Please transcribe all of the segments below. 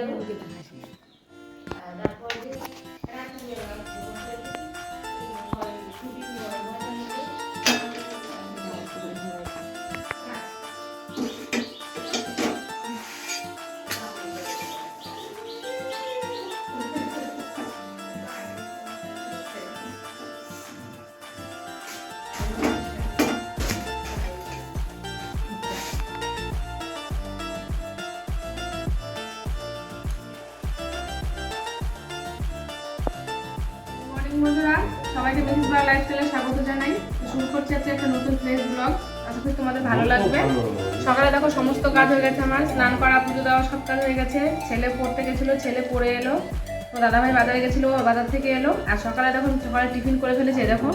যাবে বন্ধুরা সবাইকে মিসেস বার লাইফস্টাইলে স্বাগত জানাই। শুরু করছি আজকে একটা নতুন ফ্রেশ ব্লগ আশা করি তোমাদের ভালো লাগবে। সকালে দেখো সমস্ত কাজ হয়ে গেছে আমার স্নান করা পুজো দেওয়া সব কাজ হয়ে গেছে। ছেলে পড়তে গেছিল ছেলে পড়ে এলো। তো দাদাভাই বাজারে গেছিল বাজার থেকে এলো। আর সকালে দেখো সকালে টিফিন করে ফেলেছে দেখো।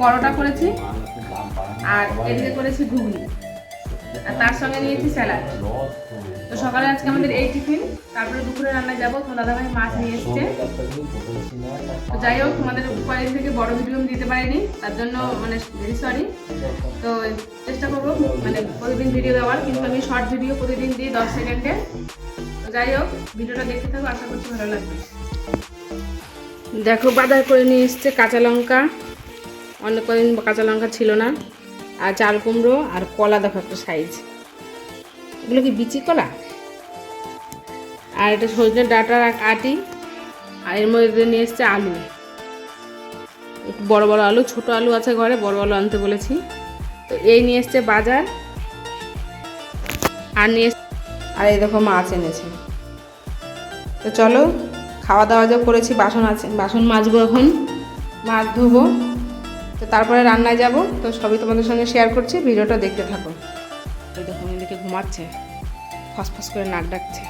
পরোটা করেছি। আর এদিকে করেছি ঘুগনি। আর তার সঙ্গে নিয়েছি স্যালাড। তো সকালে আজকে আমাদের এই টিফিন, তারপরে দুপুরে রান্না যাব। তো দাদাভাই মাছ নিয়ে এসছে। তো যাই হোক, তোমাদের কয়েকদিন থেকে বড় ভিডিও দিতে পারিনি, তার জন্য মানে ভেরি সরি তো চেষ্টা করব মানে প্রতিদিন ভিডিও দেওয়ার, কিন্তু আমি শর্ট ভিডিও প্রতিদিন দিই দশ সেকেন্ডে তো যাই হোক, ভিডিওটা দেখতে থাকো, আশা করছি ভালো লাগবে। দেখো বাজার করে নিয়ে এসছে কাঁচা লঙ্কা। অনেক কদিন কাঁচা লঙ্কা ছিল না। আর চাল কুমড়ো আর কলা দেখো একটা সাইজ এগুলো কি বিচি কলা? আর এটা সজনে ডাটার আটি, আর এর মধ্যে নিয়ে এসছে আলু। একটু বড় বড় আলু, ছোট আলু আছে ঘরে, বড় আলু আনতে বলেছি। তো এই নিয়ে এসছে বাজার। আর নিয়ে আর এই দেখো মাছ এনেছে। তো চলো, খাওয়া দাওয়া যা করেছি, বাসন আছে বাসন মাজবো এখন। মাছ ধোবো। তো তারপরে রান্নায় যাব। তো সবই তোমাদের সঙ্গে শেয়ার করছি ভিডিওটা দেখতে থাকো। এই দেখো এদিকে ঘুমাচ্ছে ফসফস করে নাক ডাকছে।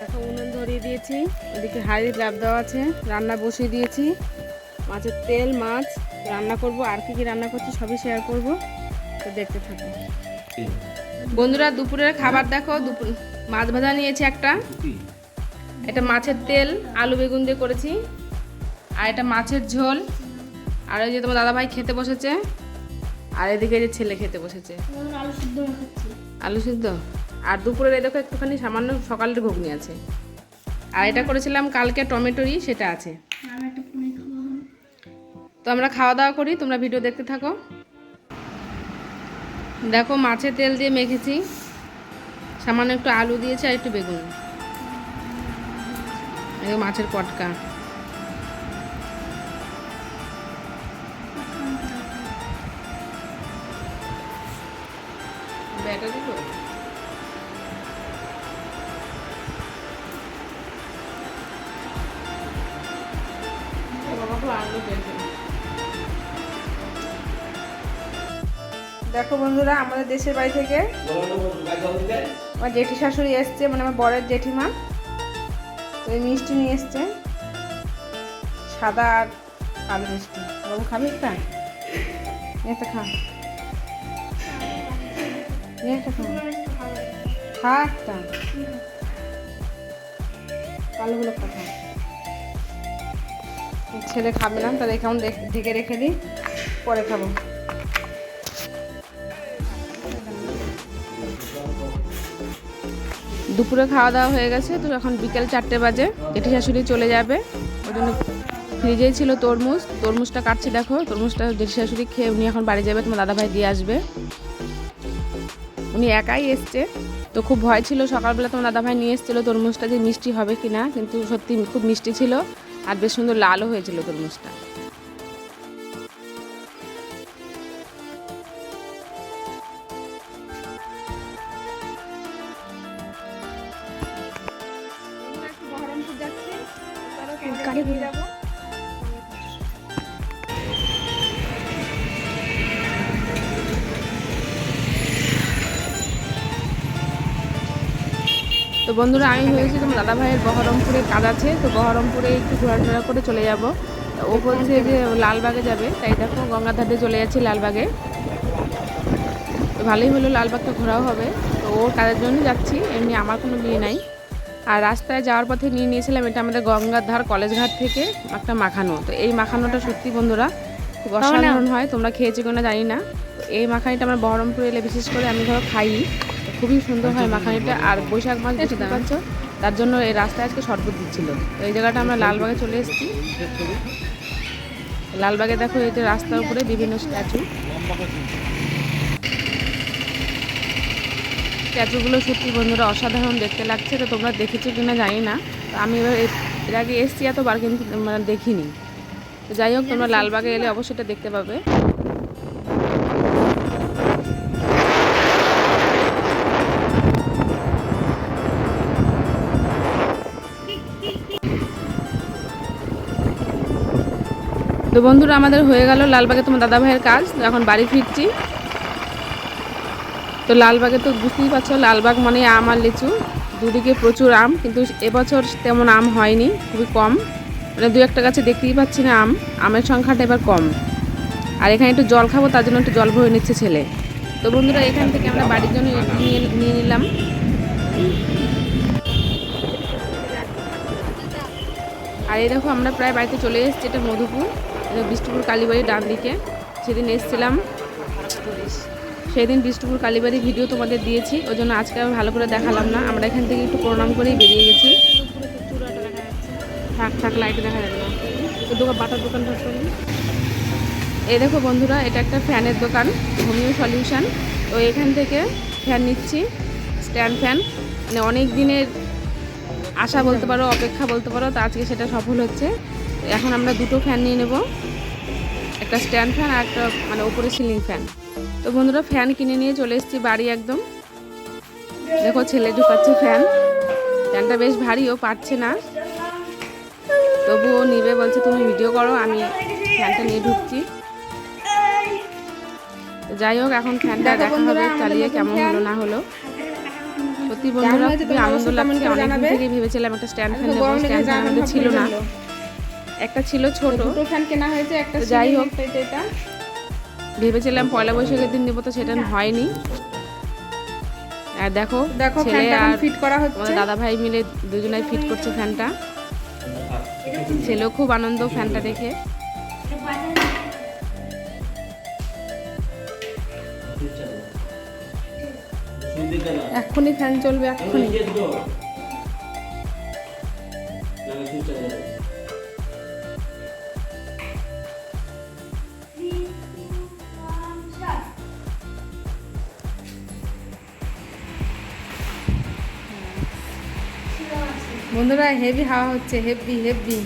দেখো উনুন ধরিয়ে দিয়েছি এদিকে হাড়ি লাভ দেওয়া আছে রান্না বসিয়ে দিয়েছি। মাছের তেল মাছ রান্না করব আর কি কি রান্না করছি সবই শেয়ার করব তো দেখতে থাকো। বন্ধুরা দুপুরের খাবার দেখো দুপুর মাছ ভাজা নিয়েছি একটা। এটা মাছের তেল আলু বেগুন দিয়ে করেছি। আর এটা মাছের ঝোল। আর ওই যে তোমার দাদাভাই খেতে বসেছে আর এদিকে যে ছেলে খেতে বসেছে। আলু সিদ্ধ আর দুপুরের এই দেখো একটুখানি সামান্য সকালের ঘুগনি আছে। আর এটা করেছিলাম কালকে টমেটোরি সেটা আছে। তো আমরা খাওয়া দাওয়া করি তোমরা ভিডিও দেখতে থাকো। দেখো মাছের তেল দিয়ে মেখেছি। সামান্য একটু আলু দিয়েছি আর একটু বেগুন। এই মাছের পটকা। খুব আনন্দ দেখো বন্ধুরা, আমাদের দেশের বাড়ি থেকে আমার জেঠি শাশুড়ি এসছে মানে আমার বরের জেঠিমা। এই মিষ্টি নিয়ে এসছে। সাদা আর কালো মিষ্টি। বাবু, খাবি একটা? নিয়ে খা। একটা খা। খা একটা। কালোগুলো খা। ছেলে খাবে না, তাহলে কেমন ঢেকে রেখে দিই, পরে খাব। দুপুরে খাওয়া দাওয়া হয়ে গেছে, তো এখন বিকেল চারটে বাজে, জেঠি শাশুড়ি চলে যাবে। ওই জন্য ফ্রিজেই ছিল তরমুজ, তরমুজটা কাটছি দেখো, তরমুজটা জেঠি শাশুড়ি খেয়ে উনি এখন বাড়ি যাবে, তোমার দাদাভাই দিয়ে আসবে। উনি একাই এসছে, তো খুব ভয় ছিল, সকালবেলা তোমার দাদাভাই নিয়ে এসেছিল তরমুজটা যে মিষ্টি হবে কিনা, কিন্তু সত্যি খুব মিষ্টি ছিল। আর বেশ সুন্দর লালও হয়েছিল তরমুজটা। তো বন্ধুরা আমি ভেবেছি তোমার দাদা ভাইয়ের বহরমপুরে কাজ আছে তো বহরমপুরে একটু ঘোরাফেরা করে চলে যাব। ও বলছে যে লালবাগে যাবে তাই দেখো গঙ্গার ধারে চলে যাচ্ছি লালবাগে। তো ভালোই হলো লালবাগটা ঘোরাও হবে। তো ওর কাজের জন্য যাচ্ছি এমনি আমার কোনো বিয়ে নাই। আর রাস্তায় যাওয়ার পথে নিয়ে নিয়েছিলাম এটা আমাদের গঙ্গার ধার কলেজ ঘাট থেকে একটা মাখানো। তো এই মাখানোটা সত্যি বন্ধুরা খুব অসাধারণ হয় তোমরা খেয়েছো কিনা জানি না। এই মাখানিটা আমরা বহরমপুরে এলে বিশেষ করে আমি ধরো খাই তো খুবই সুন্দর হয় মাখানিটা। আর বৈশাখ মাস দেখতে পাচ্ছ? তার জন্য এই রাস্তায় আজকে শরবত দিচ্ছিল। তো এই জায়গাটা আমরা লালবাগে চলে এসেছি। লালবাগে দেখো এই যে রাস্তার উপরে বিভিন্ন স্ট্যাচু। স্ট্যাচুগুলো সত্যি বন্ধুরা অসাধারণ দেখতে লাগছে। তো তোমরা দেখেছ কিনা জানি না। তো আমি এবার এর- এর আগে এসছি এতবার কিন্তু মানে দেখিনি। তো যাই হোক তোমরা লালবাগে এলে অবশ্যই এটা দেখতে পাবে। তো বন্ধুরা, আমাদের হয়ে গেল লালবাগে তোমার দাদা ভাইয়ের কাজ। এখন বাড়ি ফিরছি। তো লালবাগে তো বুঝতেই পারছ, লালবাগ মানে আম আর লিচু। দুদিকে প্রচুর আম, কিন্তু এবছর তেমন আম হয়নি, খুবই কম। মানে দু একটা গাছে দেখতেই পাচ্ছি না আম, আমের সংখ্যাটা এবার কম। আর এখানে একটু জল খাব, তার জন্য একটু জল ভরে নিচ্ছে ছেলে। তো বন্ধুরা, এখান থেকে আমরা বাড়ির জন্য নিয়ে নিলাম। আর এই দেখো, আমরা প্রায় বাড়িতে চলে এসেছি, এটা মধুপুর। বিষ্ণুপুর কালীবাড়ি ডান দিকে। সেদিন এসেছিলাম। সেদিন বিষ্ণুপুর কালীবাড়ি ভিডিও তোমাদের দিয়েছি। ওই জন্য আজকে আমি ভালো করে দেখালাম না। আমরা এখান থেকে একটু প্রণাম করেই বেরিয়ে গেছি। থাক থাক লাইটে দেখা যাবে না। দোকান বাটার দোকান এই দেখো বন্ধুরা, এটা একটা ফ্যানের দোকান, হোমিও সলিউশন। তো এখান থেকে ফ্যান নিচ্ছি, স্ট্যান্ড ফ্যান। মানে অনেক দিনের আশা বলতে পারো, অপেক্ষা বলতে পারো, তো আজকে সেটা সফল হচ্ছে। এখন আমরা দুটো ফ্যান নিয়ে নেব। একটা স্ট্যান্ড ফ্যান আর একটা মানে উপরে সিলিং ফ্যান তো বন্ধুরা ফ্যান কিনে নিয়ে চলে এসেছি বাড়ি একদম। দেখো ছেলে ঢুকাচ্ছে ফ্যান ফ্যানটা বেশ ভারীও পারছে না। তবুও নিবে বলছে তুমি ভিডিও করো আমি ফ্যানটা নিয়ে ঢুকছি। যাই হোক এখন ফ্যানটা দেখা হবে চালিয়ে কেমন হলো না হলো। সত্যি বন্ধুরা খুবই আনন্দ লাগছে। অনেকদিন থেকে ভেবেছিলাম একটা স্ট্যান্ড ফ্যান নেব স্ট্যান্ড ফ্যান আমাদের ছিল না। একটা ছিল ছোট। দুটো ফ্যান কেনা হয়েছে একটা যাই হোক। এটা। ভেবেছিলাম পয়লা বৈশাখের দিন নেব তো সেটা হয়নি। আর দেখো দেখো ছেলে ফ্যানটা আর ফিট করা হচ্ছে। দাদা ভাই মিলে দুজনাই ফিট করছে ফ্যানটা ছেলেও খুব আনন্দ ফ্যানটা দেখে। এক্ষুনি ফ্যান চলবে এক্ষুনি। বন্ধুরা হেভি হাওয়া হচ্ছে হেভি হেভি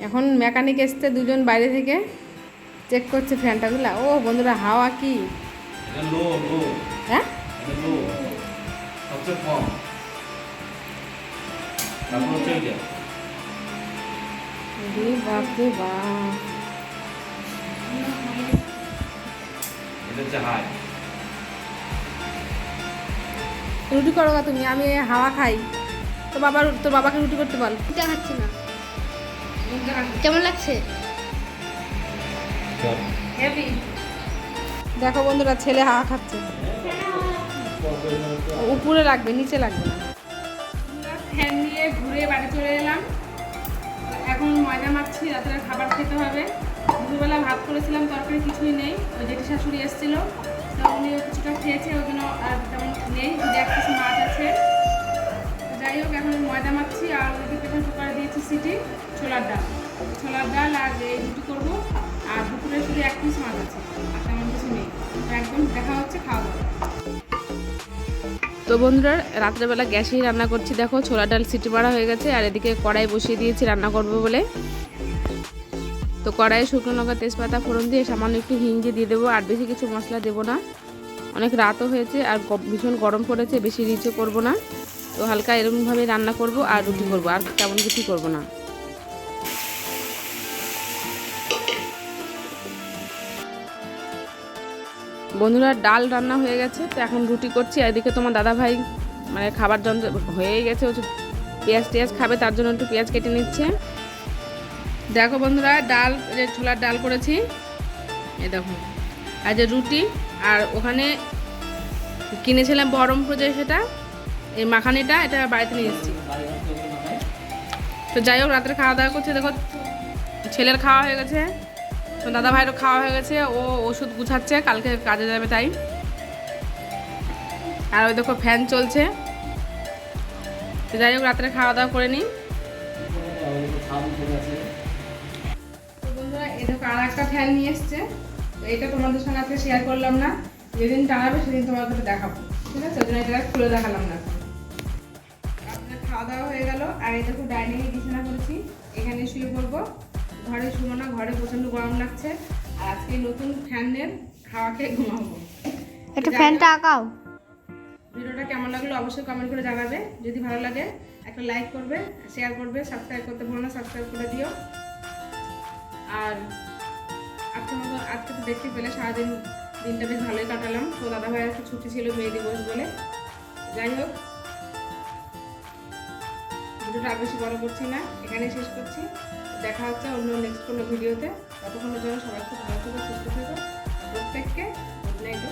এখন মেকানিক এসছে দুজন বাইরে থেকে চেক করছে ফ্যানটাগুলা। ও বন্ধুরা হাওয়া কি? হ্যাঁ? সবচেয়ে কম। রে বাপ রে বাপ রুটি করো গা তুমি আমি হাওয়া খাই। তো বাবার তোর বাবাকে রুটি করতে বল। এটা খাচ্ছি না। কেমন লাগছে? দেখো বন্ধুরা ছেলে হাওয়া খাচ্ছে। উপরে লাগবে নিচে লাগবে না। ফ্যান নিয়ে ঘুরে বাড়ি চলে এলাম। এখন ময়দা মাখছি, রাতের খাবার খেতে হবে। দুপুরবেলা ভাত করেছিলাম, তরকারি কিছুই নেই। ওই জেঠি শাশুড়ি এসেছিল, তো উনি কিছুটা খেয়েছে, ওই জন্য আর তেমন নেই। যদি এক পিস মাছ আছে। যাই হোক, এখন ময়দা মাখছি, আর ওইদিকে প্রেশার কুকারে দিয়েছি সিটি, ছোলার ডাল। ছোলার ডাল আর এই রুটি করব, আর দুপুরে শুধু এক পিস মাছ আছে, আর তেমন কিছু নেই। একদম দেখা হচ্ছে, খাওয়া দাওয়া। তো বন্ধুরা, রাত্রেবেলা গ্যাসেই রান্না করছি। দেখো ছোলা ডাল সিটি মারা হয়ে গেছে, আর এদিকে কড়াই বসিয়ে দিয়েছি রান্না করব বলে। তো কড়াইয়ে শুকনো লঙ্কা, তেজপাতা, ফোড়ন দিয়ে সামান্য একটু হিঞ্জি দিয়ে দেবো, আর বেশি কিছু মশলা দেবো না। অনেক রাতও হয়েছে, আর ভীষণ গরম পড়েছে, বেশি রিচও করব না। তো হালকা এরকমভাবে রান্না করব, আর রুটি করব, আর তেমন কিছু করব না। বন্ধুরা ডাল রান্না হয়ে গেছে, তো এখন রুটি করছি এদিকে তোমার দাদা ভাই মানে খাবার যন্ত্র হয়ে গেছে হচ্ছে পেঁয়াজ টেয়াজ খাবে, তার জন্য একটু পেঁয়াজ কেটে নিচ্ছে। দেখো বন্ধুরা, ডাল যে ছোলার ডাল করেছি, এই দেখো, আর যে রুটি, আর ওখানে কিনেছিলাম বহরমপুর যে সেটা, এই মাখানিটা, এটা বাড়িতে নিয়ে এসেছি। তো যাই হোক, রাত্রে খাওয়া দাওয়া করছে, দেখো, ছেলের খাওয়া হয়ে গেছে। তো দাদা ভাইয়েরও খাওয়া হয়ে গেছে, ও ওষুধ গুছাচ্ছে, কালকে কাজে যাবে তাই। আর ওই দেখো ফ্যান চলছে। তো যাই হোক, রাত্রে খাওয়া দাওয়া করে নিই। বন্ধুরা দেখো আর একটা ফ্যান নিয়ে তো এটা তোমাদের সঙ্গে আজকে শেয়ার করলাম না। যেদিন সেদিন দেখাবো। ঠিক আছে? জন্য এটা খুলে দেখালাম না। খাওয়া দাওয়া হয়ে গেল। আর এই দেখো ডাইনিংয়ে বিছানা করেছি। এখানে শুয়ে পড়ব। ঘরে শুবো না ঘরে প্রচণ্ড গরম লাগছে। আর আজকে নতুন ফ্যানের খেয়ে ঘুমাবো। একটু ফ্যানটা আঁকাও। ভিডিওটা কেমন লাগল অবশ্যই কমেন্ট করে জানাবে। যদি ভালো লাগে একটা লাইক করবে শেয়ার করবে সাবস্ক্রাইব করতে ভুলো না সাবস্ক্রাইব করে দিও। আর আজকের মতো আজকে তো দেখতে পেলে সারাদিন দিনটা বেশ ভালোই কাটালাম। তো দাদা ভাইয়ের একটা ছুটি ছিল মেয়ে দিবস বলে। যাই হোক ভিডিওটা আর বেশি বড় করছি না এখানেই শেষ করছি। দেখা হচ্ছে অন্য নেক্সট কোনো ভিডিওতে ততক্ষণের জন্য সবাই খুব ভালো থেকে, সুস্থ থেকো। প্রত্যেককে গুড নাইট